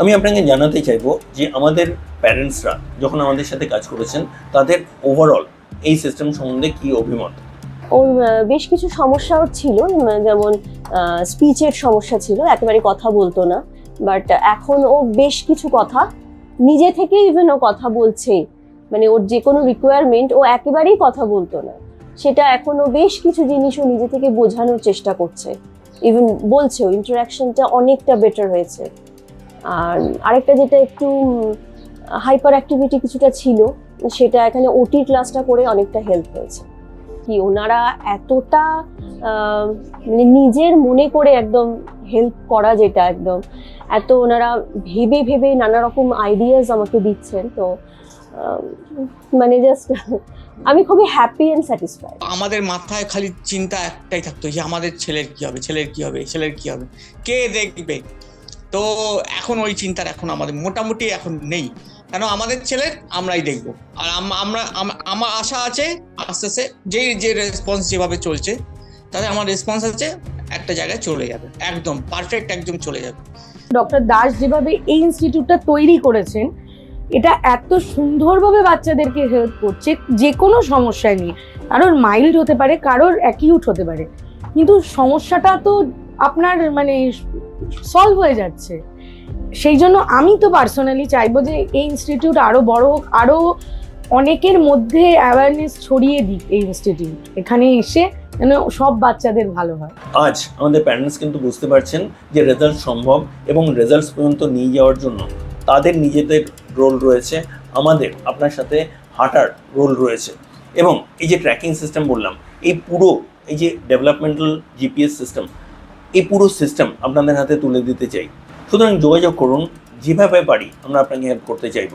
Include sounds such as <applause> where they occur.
আমি আপনাকে জানাতে চাইব যে আমাদের প্যারেন্টসরা যখন আমাদের সাথে কাজ করেছেন, তাদের ওভারঅল এই সিস্টেম সম্বন্ধে কি অভিমত? ওর বেশ কিছু সমস্যাও ছিল। যেমন স্পিচের সমস্যা ছিল, একেবারে কথা বলতো না। বাট এখন ও বেশ কিছু কথা, নিজে থেকে ইভেন ও কথা বলছে। মানে ওর যে কোনো রিকোয়ারমেন্ট ও একেবারেই কথা বলতো না। সেটা এখন ও বেশ কিছু জিনিস ও নিজে থেকে বোঝানোর চেষ্টা করছে। ইভেন বলছেও ইন্টারাকশনটা অনেকটা বেটার হয়েছে। আর আরেকটা যেটা একটু হাইপার অ্যাক্টিভিটি কিছুটা ছিল, সেটা এখানে ওটি ক্লাসটা করে অনেকটা হেল্প হয়েছে। কি ওনারা এতটা মানে নিজের মনে করে একদম হেল্প করা যেটা একদম, এত ওনারা ভেবে ভেবে নানা রকম আইডিয়াস আমাকে দিচ্ছেন, তো মানে জাস্ট <laughs> আমি খুবই হ্যাপি অ্যান্ড স্যাটিসফাইড আমাদের মাথায় খালি চিন্তা একটাই থাকতো যে আমাদের ছেলের কি হবে, ছেলের কি হবে, ছেলের কি হবে, কে দেখবে? তো এখন ওই চিন্তার এখন আমাদের মোটামুটি এখন নেই। কেন আমাদের ছেলের আমরাই দেখব। আর আম- আমরা আমার আশা আছে, আস্তে আস্তে যেই, যে রেসপন্স যেভাবে চলছে, তাতে আমার রেসপন্স আছে, একটা জায়গায় চলে যাবে। একদম পারফেক্ট একদম চলে যাবে। ডক্টর দাস যেভাবে এই ইনস্টিটিউটটা তৈরি করেছেন, এটা এত সুন্দরভাবে বাচ্চাদেরকে হেল্প করছে যে কোনো সমস্যায় নিয়ে। কারোর মাইল্ড হতে পারে, কারোর অ্যাকিউট হতে পারে। কিন্তু সমস্যাটা তো আপনার মানে সলভ হয়ে যাচ্ছে। সেই জন্য আমি তো পার্সোনালি চাইব যে এই ইনস্টিটিউট আরও বড় হোক, আরও অনেকের মধ্যে অ্যাওয়ারনেস ছড়িয়ে দিক এই ইনস্টিটিউট এখানে এসে যেন সব বাচ্চাদের ভালো হয়। আজ আমাদের প্যারেন্টস কিন্তু বুঝতে পারছেন যে রেজাল্ট সম্ভব এবং রেজাল্টস পর্যন্ত নিয়ে যাওয়ার জন্য তাদের নিজেদের রোল রয়েছে, আমাদের আপনার সাথে হাঁটার রোল রয়েছে। এবং এই যে ট্র্যাকিং সিস্টেম বললাম, এই পুরো এই যে ডেভেলপমেন্টাল জিপিএস সিস্টেম এই পুরো সিস্টেম আপনাদের হাতে তুলে দিতে চাই। সুতরাং যোগাযোগ করুন, যেভাবে পারি আমরা আপনাকে হেল্প করতে চাইব।